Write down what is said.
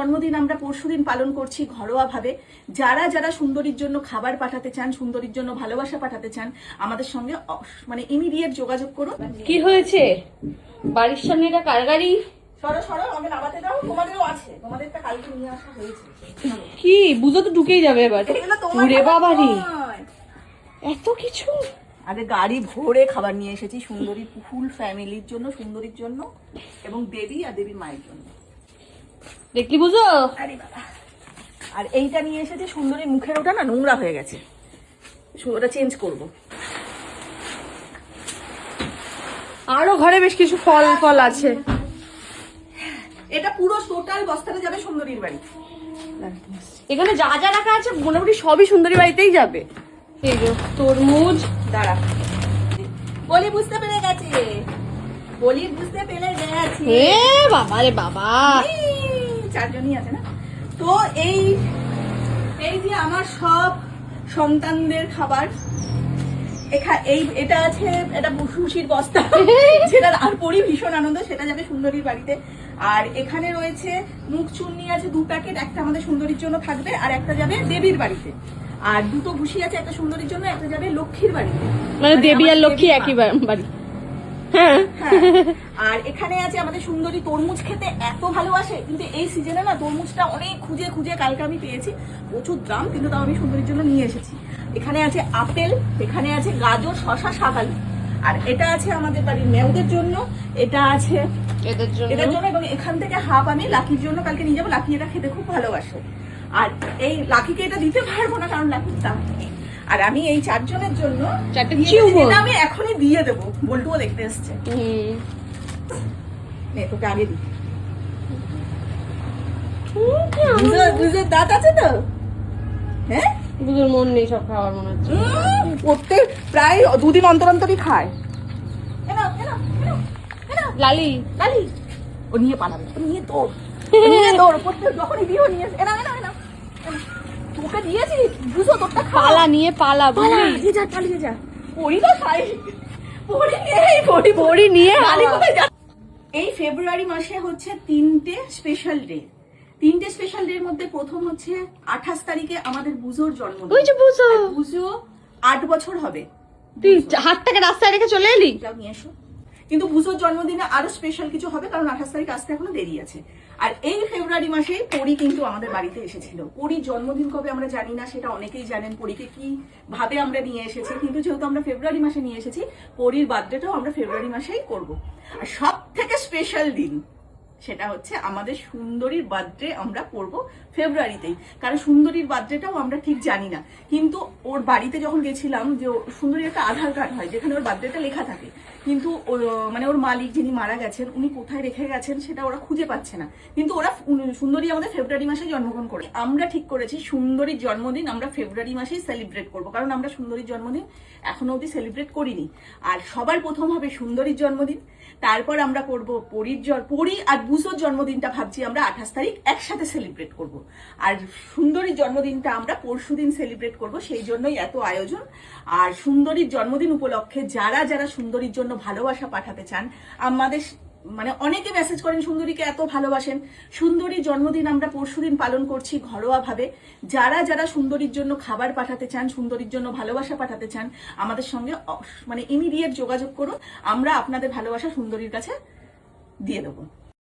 জন্মদিন আমরা পরশুদিন পালন করছি ঘরোয়াভাবে। যারা যারা সুন্দরীর জন্য খাবার পাঠাতে চান সুন্দরীর জন্য ভালোবাসা পাঠাতে চান আমাদের সঙ্গে মানে ইমিডিয়েট যোগাযোগ করুন। কি হয়েছে? বাড়ির সামনে এটা কার গাড়ি? সরো সরো আমাকে নামাতে দাও। তোমাদেরও আছে। তোমাদেরটা কালকে নিয়ে আসা হয়েছে। কি? বুঝো তো ঢুকেই যাবে এবার। ওরে বাবারি। এত কিছু? আগে গাড়ি ভরে খাবার নিয়ে এসেছি সুন্দরী ফুল ফ্যামিলির জন্য সুন্দরীর জন্য এবং দেবী আর দেবীর মায়ের জন্য। দেখলি বুঝো? আরে বাবা। আর এইটা নিয়ে এসেছি সুন্দরীর মুখের ওটা না নোংরা হয়ে গেছে। ওটা চেঞ্জ করব। আরও ঘরে বেশ কিছু ফল ফল আছে। এটা পুরো টোটাল বস্তাটা যাবে সুন্দরীর বাড়ি। এখানে যা যা রাখা আছে মোটামুটি সবই সুন্দরী বাড়িতেই যাবে। এই যে তরমুজ দাঁড়া। বলি বুঝতে পেরে গেছে। বলি বুঝতে পেরে গেছে। বাবা রে বাবা। চারজনই আছে না? তো এই এই যে আমার সব সন্তানদের খাবার এই এটা আছে এটা সুশির বস্তা সেটা আর পরি ভীষণ আনন্দ সেটা যাবে সুন্দরীর বাড়িতে। আর এখানে রয়েছে মুখ চুন্নি আছে দু প্যাকেট একটা আমাদের সুন্দরীর জন্য থাকবে আর একটা যাবে দেবীর বাড়িতে। আর দুটো ভুসি আছে একটা সুন্দরীর জন্য একটা যাবে লক্ষ্মীর বাড়িতে। মানে দেবী আর লক্ষ্মী একই বাড়ি। আর এখানে আছে আমাদের সুন্দরী তরমুজ খেতে এত ভালোবাসে। কিন্তু এই সিজনে না তরমুজটা অনেক খুঁজে খুঁজে কালকে আমি পেয়েছি। প্রচুর দাম কিন্তু তাও আমি সুন্দরীর জন্য নিয়ে এসেছি। এখানে আছে আপেল এখানে আছে গাজর শশা শাকালু আর এটা আছে আমাদের বাড়ির মেয়েদের জন্য এটা আছে এদের জন্য? এটার জন্য এবং এখান থেকে হাফ আমি লাকির জন্য কালকে নিয়ে যাব। লাকি এটা খেতে খুব ভালোবাসে। আর এই লাকিকে এটা দিতে পারব না কারণ লাকির দাম। আর আমি এই চারজনের জন্য আমি এখনই দিয়ে দেবো। বল্টুও দেখতে এসছে। নে তোকে আগে দিই। বুঝে দাঁত আছে তো? হ্যাঁ? বুঝোর মন নেই সব খাওয়ার মনে হচ্ছে। প্রত্যেক প্রায় দুদিন অন্তর অন্তরই খায়। লালি। লালি। ও নিয়ে পালাবে। নিয়ে নিয়ে দৌড়। প্রত্যেক যখনই দিও নিয়ে। তোকে দিয়েছি বুঝো তোরটা পালা নিয়ে পালা বুঝলি? যা পালিয়ে যা। পড়ি তো খাই। পড়ি নেই পড়ি পড়ি নিয়ে লালি কোথায় যা। এই ফেব্রুয়ারি মাসে হচ্ছে তিনটে স্পেশাল ডে তিনটে স্পেশাল ডে মধ্যে প্রথম হচ্ছে আঠাশ তারিখে আমাদের বুঝোর জন্মদিন। ওই যে আর বুঝো আট বছর হবে। তুই হাতটাকে রাস্তায় রেখে চলে এলি? নিয়ে এসো। কিন্তু বুঝোর জন্মদিনে আরও স্পেশাল কিছু হবে, কারণ আঠাশ তারিখ আসতে এখনও দেরি আছে। আর এই ফেব্রুয়ারি মাসে পরি কিন্তু আমাদের বাড়িতে এসেছিল। পরির জন্মদিন কবে আমরা জানি না, সেটা অনেকেই জানেন, পরীকে কি ভাবে আমরা নিয়ে এসেছি, কিন্তু যেহেতু আমরা ফেব্রুয়ারি মাসে নিয়ে এসেছি, পরির বার্থডেটাও আমরা ফেব্রুয়ারি মাসেই করব। আর সব থেকে স্পেশাল দিন সেটা হচ্ছে আমাদের সুন্দরীর বার্থডে আমরা করব ফেব্রুয়ারিতেই। কারণ সুন্দরীর বার্থডেটাও আমরা ঠিক জানি না। কিন্তু ওর বাড়িতে যখন গেছিলাম যে সুন্দরীর একটা আধার কার্ড হয়, যেখানে ওর বার্থডেটা লেখা থাকে। কিন্তু মানে ওর মালিক যিনি মারা গেছেন, উনি কোথায় রেখে গেছেন সেটা ওরা খুঁজে পাচ্ছে না। কিন্তু ওরা সুন্দরী আমাদের ফেব্রুয়ারি মাসে জন্মগ্রহণ করে। আমরা ঠিক করেছি, সুন্দরীর জন্মদিন আমরা ফেব্রুয়ারি মাসেই সেলিব্রেট করব। কারণ আমরা সুন্দরীর জন্মদিন এখনও অবধি সেলিব্রেট করিনি। আর সবার প্রথম হবে সুন্দরীর জন্মদিন। তারপর আমরা করব পরীর জ- পরী আর বুসোর জন্মদিনটা ভাবছি আমরা আঠাশ তারিখ একসাথে সেলিব্রেট করব। আর সুন্দরীর জন্মদিনটা আমরা পরশুদিন সেলিব্রেট করব, সেই জন্যই এত আয়োজন। আর সুন্দরীর জন্মদিন উপলক্ষে যারা যারা সুন্দরীর জন্য ভালোবাসা পাঠাতে চান, আমাদের মানে অনেকে মেসেজ করেন, সুন্দরীকে এত ভালোবাসেন। সুন্দরীর জন্মদিন আমরা পরশুদিন পালন করছি ঘরোয়াভাবে। যারা যারা সুন্দরীর জন্য খাবার পাঠাতে চান, সুন্দরীর জন্য ভালোবাসা পাঠাতে চান, আমাদের সঙ্গে মানে ইমিডিয়েট যোগাযোগ করুন। আমরা আপনাদের ভালোবাসা সুন্দরীর কাছে দিয়ে দেবো।